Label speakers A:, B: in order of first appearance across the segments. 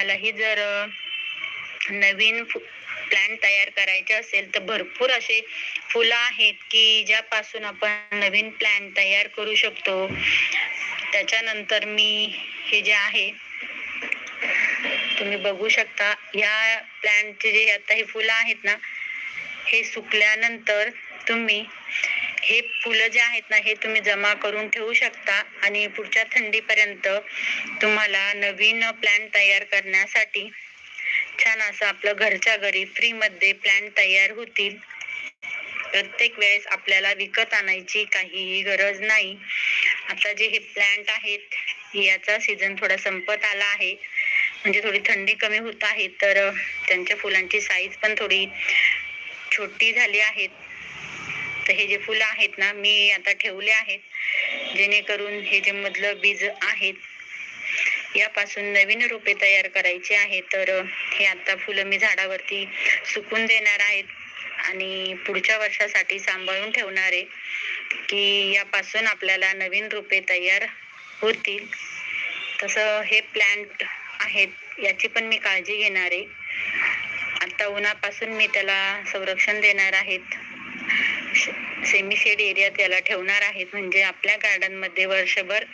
A: मलाही जर नवीन प्लॅन तयार करायचे असेल तर भरपूर असे फुलं आहेत की ज्यापासून आपण नवीन प्लॅन तयार करू शकतो. त्याच्यानंतर मी हे जे आहे तुम्ही बघू शकता या प्लॅनचे जे आता हे फुलं आहेत ना हे सुकल्यानंतर तुम्ही हे फुलं जे आहेत ना हे तुम्ही जमा करून ठेवू शकता आणि पुढच्या थंडीपर्यंत तुम्हाला नवीन प्लॅन तयार करण्यासाठी छान असं आपलं घरच्या घरी फ्रीमध्ये प्लॅन तयार होतील. प्रत्येक वेळेस आपल्याला विकत आणायची काहीही गरज नाही. आता जे हे प्लॅन्ट आहेत याचा सीझन थोडा संपत आला आहे. म्हणजे थोडी थंडी कमी होत आहे तर त्यांच्या फुलांची साईज पण थोडी छोटी झाली आहेत तर हे जे फुलं आहेत ना मी आता ठेवले आहेत. जेणेकरून हे जे मधलं बीज आहेत यापासून नवीन रोपे तयार करायचे आहे तर हे आता फुलं मी झाडावरती सुकून देणार आहेत आणि पुढच्या वर्षासाठी सांभाळून ठेवणार आहे की यापासून आपल्याला नवीन रोपे तयार होतील. तसं हे प्लॅन्ट आहेत याची पण मी काळजी घेणार आहे. आता उन्हापासून मी त्याला संरक्षण देणार आहेत. सेमी शेड एरिया त्याला ठेवणार आहेत. म्हणजे आपल्या गार्डनमध्ये वर्षभर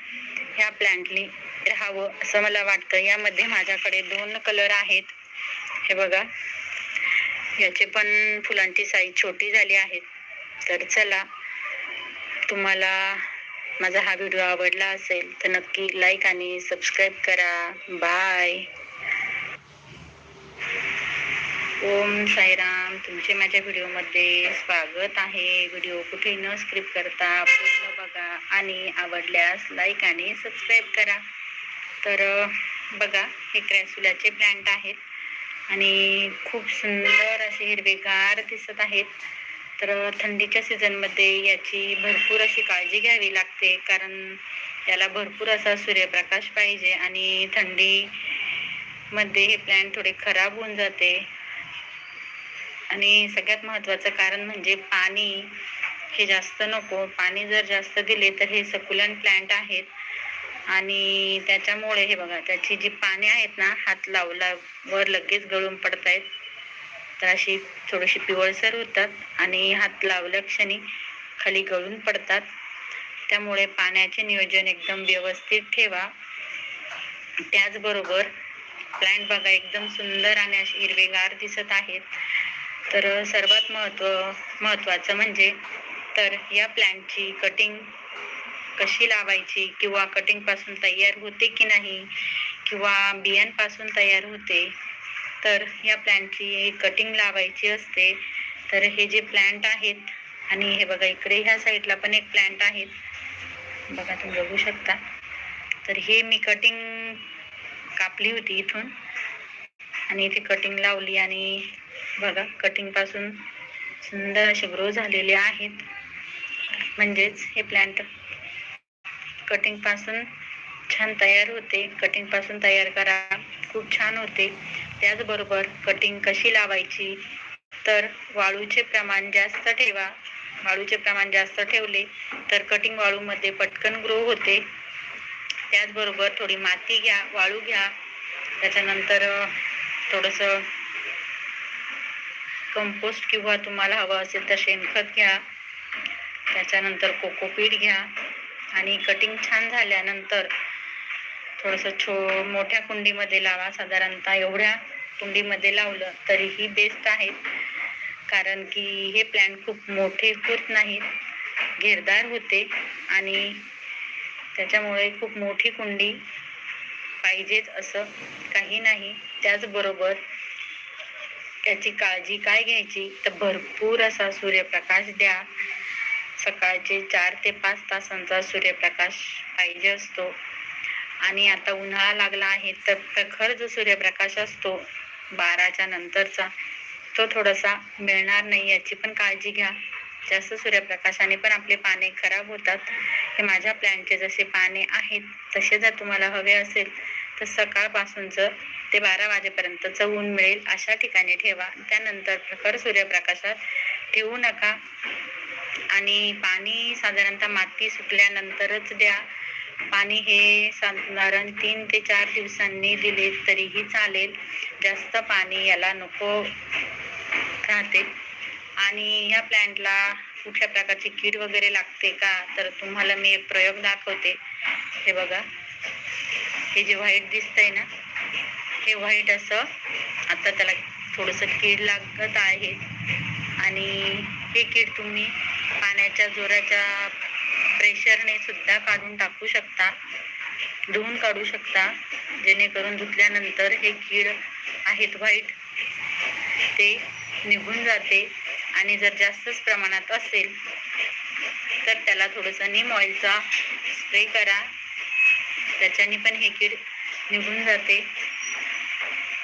A: ह्या प्लॅन्टनी राहावं असं मला वाटतं. यामध्ये माझ्याकडे दोन कलर आहेत. हे बघा. याचे पण फुलांची साईज छोटी झाली आहे. तर चला तुम्हाला माझा हा व्हिडिओ आवडला असेल तर नक्की लाईक आणि सबस्क्राईब करा. बाय ओम साईराम तुमचे माझ्या व्हिडिओमध्ये स्वागत आहे. व्हिडिओ कुठे न स्क्रिप्ट करता पूर्ण बघा आणि आवडल्यास लाईक आणि सबस्क्राईब करा. तर बघा हे क्रॅसुलाचे प्लांट आहेत आणि खूप सुंदर असे हिरवेगार दिसत आहेत. तर थंडीच्या सीझनमध्ये याची भरपूर अशी काळजी घ्यावी लागते कारण याला भरपूर असा सूर्यप्रकाश पाहिजे आणि थंडीमध्ये हे प्लॅन्ट थोडे खराब होऊन जाते. आणि सगळ्यात महत्त्वाचं कारण म्हणजे पाणी हे जास्त नको. पाणी जर जास्त दिले तर हे सकुलन प्लांट आहेत. आणि त्याच्यामुळे हे बघा त्याची जी पाने आहेत ना हात लावला वर लगेच गळून पडत आहेत तर अशी थोडीशी पिवळसर होतात आणि हात लावल्या क्षणी खाली गळून पडतात. त्यामुळे पाण्याचे नियोजन एकदम व्यवस्थित ठेवा. त्याचबरोबर प्लांट बघा एकदम सुंदर आणि असे हिरवेगार दिसत आहेत. तर सर्वात महत्त्व महत्त्वाचं म्हणजे तर या प्लॅनची कटिंग कशी लावायची किंवा कटिंगपासून तयार होते की नाही किंवा बियांपासून तयार होते तर या प्लॅनची कटिंग लावायची असते. तर हे जे प्लॅन्ट आहेत आणि हे बघा इकडे ह्या साईडला पण एक प्लॅन्ट आहेत. बघा तुम्ही बघू शकता. तर हे मी कटिंग कापली होती इथून आणि इथे कटिंग लावली आणि बघा कटिंगपासून सुंदर असे ग्रो झालेले आहेत. म्हणजेच हे प्लॅन्ट कटिंगपासून छान तयार होते. कटिंगपासून तयार करा खूप छान होते. त्याचबरोबर कटिंग कशी लावायची? तर वाळूचे प्रमाण जास्त ठेवा. वाळूचे प्रमाण जास्त ठेवले तर कटिंग वाळूमध्ये पटकन ग्रो होते. त्याचबरोबर थोडी माती घ्या वाळू घ्या. त्याच्यानंतर थोडंसं कंपोस्ट किंवा तुम्हाला हवं असेल तर शेणखत घ्या. त्याच्यानंतर कोकोपीट घ्या. आणि कटिंग छान झाल्यानंतर थोडंसं छो मोठ्या कुंडीमध्ये लावा साधारणतः एवढ्या कुंडीमध्ये लावलं तरीही बेस्ट आहे. कारण की हे प्लॅन्ट खूप मोठे होत नाहीत घेरदार होते आणि त्याच्यामुळे खूप मोठी कुंडी पाहिजेच असं काही नाही. त्याचबरोबर त्याची काळजी काय घ्यायची? तर भरपूर असा सूर्यप्रकाश द्या. सकाळचे चार ते पाच तासांचा सूर्यप्रकाश पाहिजे असतो. आणि आता उन्हाळा लागला आहे तर प्रखर जो सूर्यप्रकाश असतो बाराच्या नंतरचा तो थोडासा मिळणार नाही याची पण काळजी घ्या. जास्त सूर्यप्रकाशाने पण आपले पाने खराब होतात. हे माझ्या प्लॅनचे जसे पाने आहेत तसे जर तुम्हाला हवे असेल तर सकाळपासूनचं ते बारा वाजेपर्यंतचं ऊन मिळेल अशा ठिकाणी ठेवा. त्यानंतर प्रखर सूर्यप्रकाशात ठेवू नका. आणि पाणी साधारणतः माती सुकल्यानंतरच द्या. पाणी हे साधारण तीन ते चार दिवसांनी दिले तरीही चालेल. जास्त पाणी याला नको राहते. आणि ह्या प्लॅन्टला कुठल्या प्रकारची कीड वगैरे लागते का? तर तुम्हाला मी एक प्रयोग दाखवते. हे बघा. हे जे व्हाईट दिसतंय ना हे व्हाईट असं आता त्याला थोडंसं कीड लागत आहे. आणि हे कीड तुम्ही पाण्याच्या जोराच्या प्रेशरने सुद्धा काढून टाकू शकता. धुवून काढू शकता. जेणेकरून धुतल्यानंतर हे कीड आहेत व्हाईट ते निघून जाते. आणि जर जास्तच प्रमाणात असेल तर त्याला थोडंसं नीम ऑइलचा स्प्रे करा. त्याच्याने पण हे कीड निघून जाते.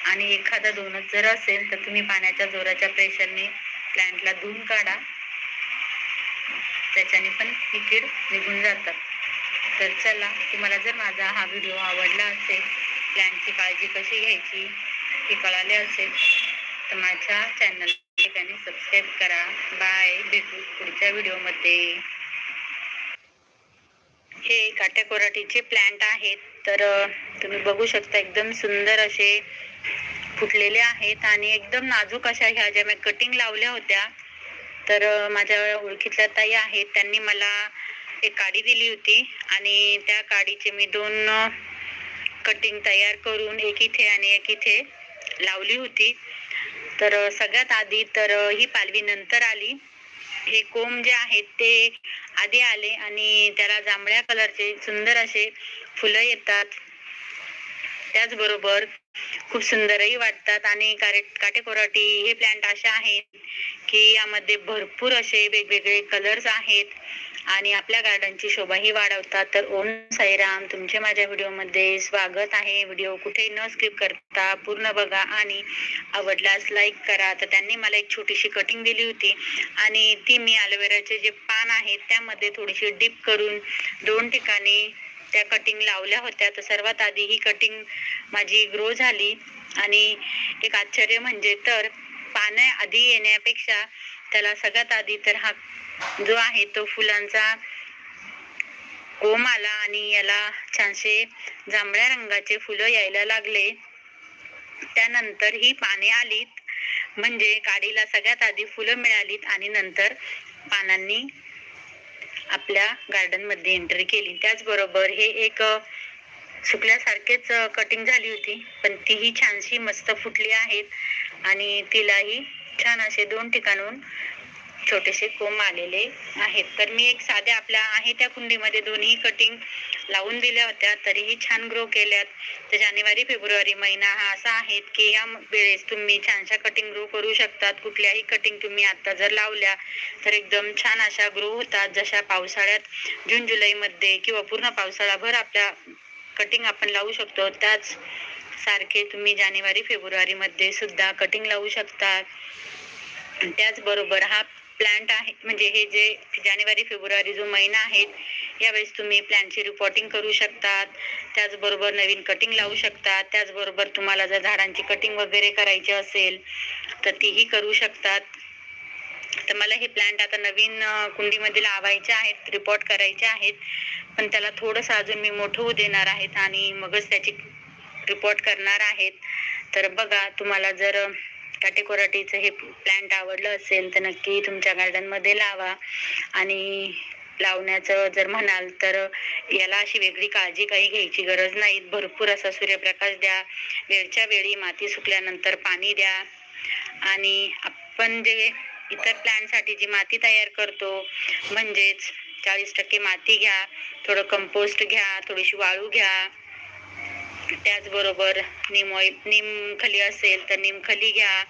A: आणि एखादा दोनच जर असेल तर तुम्ही पाण्याच्या जोराच्या प्रेशरने प्लांटला धुवून काढा. त्याच्याने पण ही कीड निघून जातात. तर चला तुम्हाला जर माझा हा व्हिडिओ आवडला असेल प्लॅन्टची काळजी कशी घ्यायची हे कळाले असेल तर माझ्या चॅनल आणि सबस्क्राईब करा. बाय भेटू पुढच्या व्हिडिओमध्ये. हे काट्याकोराटीचे प्लॅन्ट आहेत. तर तुम्ही बघू शकता एकदम सुंदर असे फुटलेले आहेत आणि एकदम नाजूक अशा ह्या ज्या मी कटिंग लावल्या होत्या. तर माझ्या ओळखीतल्या ताई आहेत. त्यांनी मला एक काडी दिली होती आणि त्या काडीचे मी दोन कटिंग तयार करून एक इथे आणि एक इथे लावली होती. तर सगळ्यात आधी तर ही पालवी नंतर आली. हे कोंब जे आहेत ते आधी आले आणि त्याला जांभळ्या कलरचे सुंदर असे फुलं येतात. त्याचबरोबर खूप सुंदरही वाटतात आणि काटेकोराटी हे प्लॅन्ट असे आहेत की यामध्ये भरपूर असे वेगवेगळे कलर्स आहेत. आणि आपल्या गार्डनची शोभाही वाढवतात. तर ओम साईराम तुमचे माझ्या व्हिडिओमध्ये स्वागत आहे. व्हिडिओ कुठेही न स्किप करता पूर्ण बघा आणि आवडल्यास लाईक करा. तर त्यांनी मला एक छोटीशी कटिंग दिली होती आणि ती मी ॲलोवेराचे जे पान आहेत त्यामध्ये थोडीशी डिप करून दोन ठिकाणी त्या कटिंग लावल्या होत्या. तर सर्वात आधी ही कटिंग माझी ग्रो झाली आणि एक आश्चर्य म्हणजे तर पानं आधी येण्यापेक्षा त्याला सगळ्यात आधी तर हा जो आहे तो फुलांचा कोम आला आणि याला छानसे जांभळ्या रंगाचे फुलं यायला लागले. त्यानंतर ही पाने आलीत. म्हणजे काडीला सगळ्यात आधी फुलं मिळालीत आणि नंतर पानांनी आपल्या गार्डनमध्ये एंट्री केली. त्याचबरोबर हे एक सुकल्यासारखेच कटिंग झाली होती. पण तीही छानशी मस्त फुटली आहेत. आणि तिलाही छान असे दोन ठिकाणून छोटेसे कोंब आलेले आहेत. तर मी एक साध्या आपल्या आहे त्या कुंडीमध्ये दोन्ही कटिंग लावून दिल्या होत्या. तरीही छान ग्रो केल्यात. तर जानेवारी फेब्रुवारी महिना हा असा आहे की या वेळेस तुम्ही छानशा कटिंग ग्रो करू शकतात. कुठल्याही कटिंग तुम्ही आत्ता जर लावल्या तर एकदम छान अशा ग्रो होतात. जशा पावसाळ्यात जून जुलैमध्ये किंवा पूर्ण पावसाळाभर आपल्या कटिंग आपण लावू शकतो त्याच सारखे तुम्ही जानेवारी फेब्रुवारीमध्ये सुद्धा कटिंग लावू शकता. त्याचबरोबर हा प्लांट आहे. म्हणजे हे जे जानेवारी फेब्रुवारी जो महिना आहे यावेळेस तुम्ही प्लांटची रिपोर्टिंग करू शकतात. त्याचबरोबर नवीन कटिंग लावू शकतात. त्याचबरोबर तुम्हाला जर झाडांची कटिंग वगैरे करायची असेल तर तीही करू शकतात. तर मला हे प्लांट आता नवीन कुंडीमध्ये लावायचे आहेत रिपोर्ट करायचे आहेत. पण त्याला थोडंसं अजून मी मोठं होऊ देणार आहेत आणि मगच त्याची रिपोर्ट करणार आहेत. तर बघा तुम्हाला जर काटेकोराटीचं हे प्लांट आवडलं असेल तर नक्की तुमच्या गार्डनमध्ये लावा. आणि लावण्याचं जर म्हणाल तर याला अशी वेगळी काळजी काही घ्यायची गरज नाही. भरपूर असा सूर्यप्रकाश द्या. वेळच्या वेळी माती सुकल्यानंतर पाणी द्या. आणि आपण जे इतर प्लॅनसाठी जी माती तयार करतो म्हणजेच चाळीस टक्के माती घ्या थोडं कंपोस्ट घ्या थोडीशी वाळू घ्या. त्याचबरोबर निम ऑइल निमखली असेल तर निमखली घ्या.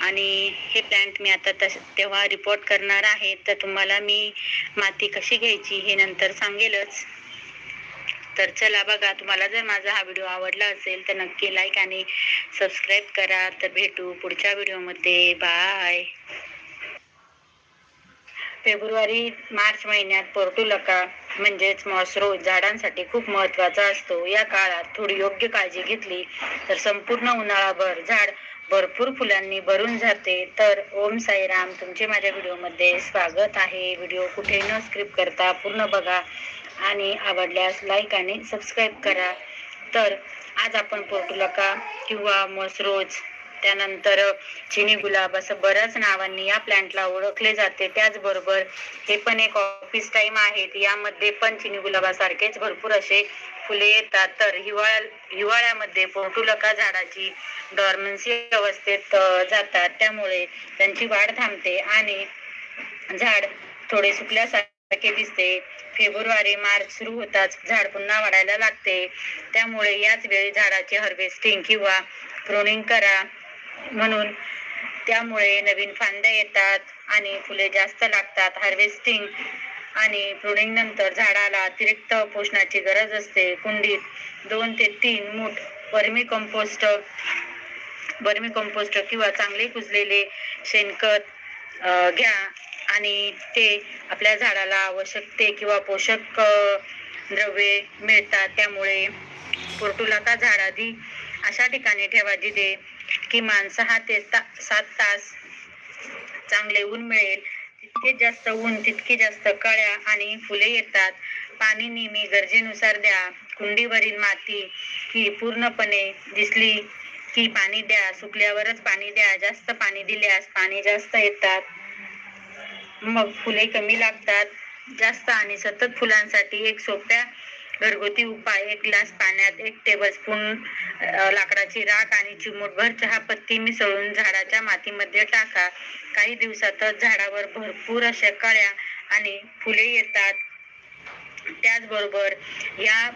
A: आणि हे प्लॅन्ट मी आता तस तेव्हा रिपोर्ट करणार आहे. तर तुम्हाला मी माती कशी घ्यायची हे नंतर सांगेलच. तर चला बघा तुम्हाला जर माझा हा व्हिडिओ आवडला असेल तर नक्की लाईक आणि सबस्क्राईब करा. तर भेटू पुढच्या व्हिडिओमध्ये बाय फेब्रुवारी मार्च महिन्यात पोर्टुलका म्हणजेच मॉसरोज झाडांसाठी खूप महत्त्वाचा असतो. या काळात थोडी योग्य काळजी घेतली तर संपूर्ण उन्हाळाभर झाड भरपूर फुलांनी भरून जाते. तर ओम साईराम तुमचे माझ्या व्हिडिओमध्ये स्वागत आहे. व्हिडिओ कुठे न स्क्रिप्ट करता पूर्ण बघा आणि आवडल्यास लाईक आणि सबस्क्राईब करा. तर आज आपण पोर्टुलका किंवा मसरोज त्यानंतर चिनी गुलाब असं बऱ्याच नावांनी या प्लांटला ओळखले जाते. त्याचबरोबर हे पण एक ऑफिस टाइम आहेत. यामध्ये पण चिनी गुलाबासारखेच भरपूर असे फुले येतात. तर हिवाळ्या हिवाळ्यामध्ये पोटुलका झाडाची डॉर्मन्सी अवस्थेत जातात. त्यामुळे त्यांची वाढ थांबते आणि झाड थोडे सुकल्यासारखे दिसते. फेब्रुवारी मार्च सुरू होताच झाड पुन्हा वाढायला लागते. त्यामुळे याच वेळी झाडाचे हार्वेस्टिंग किंवा प्रोनिंग करा. म्हणून त्यामुळे नवीन फांद्या येतात आणि फुले जास्त लागतात हार्वेस्टिंग आणि प्रुनिंग नंतर झाडाला अतिरिक्त पोषणाची गरज असते. कुंडीत दोन ते तीन मूठ वर्मी कंपोस्ट वर्मी कंपोस्ट किंवा चांगले कुजलेले शेणखत घ्या आणि ते आपल्या झाडाला आवश्यक ते किंवा पोषक द्रव्ये मिळतात. त्यामुळे पोर्टुलाका झाड आधी अशा ठिकाणी ठेवा जिथे किमान सहा ते सात तास चांगले ऊन मिळेल. तितके जास्त ऊन तितके जास्त कळ्या आणि फुले येतात. पाणी नेहमी गरजेनुसार द्या. कुंडीवरील माती ही पूर्णपणे दिसली की पाणी द्या. सुकल्यावरच पाणी द्या. जास्त पाणी दिल्यास पाणी जास्त येतात. मग फुले कमी लागतात. जास्त आणि सतत फुलांसाठी एक सोप्या घरगुती उपाय एक ग्लास पाण्यात एक टेबलस्पून लाकडाची राख आणि चिमूटभर चहा पत्ती मिसळून झाडाच्या मातीमध्ये टाका. काही दिवसातच झाडावर भरपूर अशा कळ्या आणि फुले येतात. त्याचबरोबर या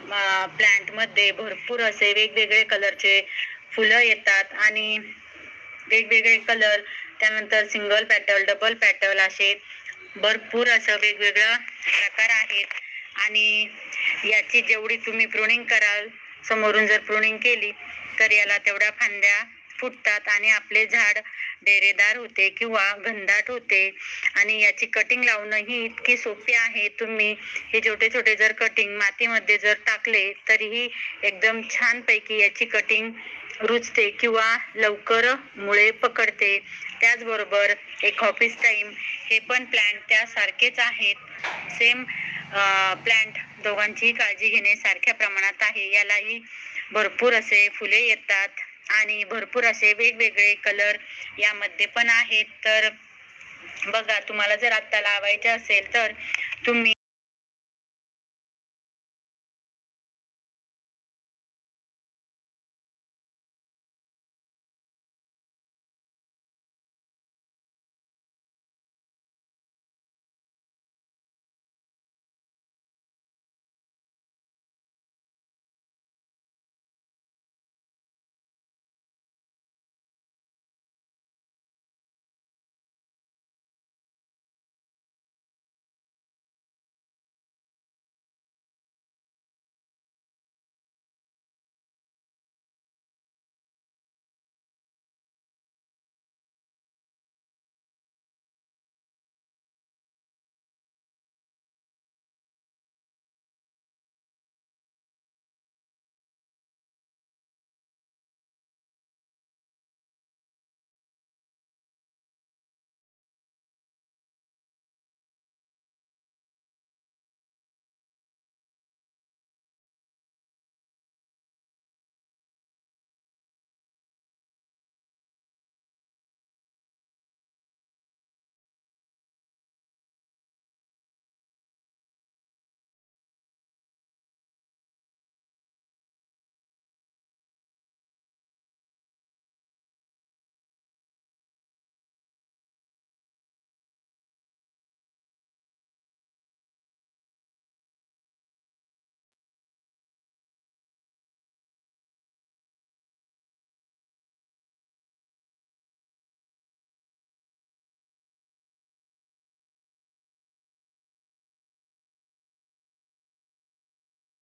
A: प्लांटमध्ये भरपूर असे वेगवेगळे कलरचे फुलं येतात आणि वेगवेगळे कलर त्यानंतर सिंगल पॅटल डबल पॅटल असे भरपूर असं वेगवेगळं प्रकार आहेत. आणि याची जेवढी तुम्ही प्रुनिंग कराल समोरून जर प्रुनिंग केली तर याला तेवढ्या फांद्या फुटतात आणि आपले झाड डेरेदार होते किंवा घनदाट होते. आणि याची कटिंग लावणं ही इतकी सोपी आहे. तुम्ही हे छोटे छोटे जर कटिंग मातीमध्ये जर टाकले तरीही एकदम छानपैकी याची कटिंग रुजते किंवा लवकर मुळे पकडते. त्याचबरोबर एक ऑफिस टाइम हे पण प्लांट त्यासारखेच आहेत. सेम प्लांट दोघांचीही काळजी घेणे सारख्या प्रमाणात आहे. यालाही भरपूर असे फुले येतात आणि भरपूर असे वेगवेगळे कलर यामध्ये पण आहेत. तर बघा तुम्हाला जर आत्ता लावायचे असेल तर तुम्ही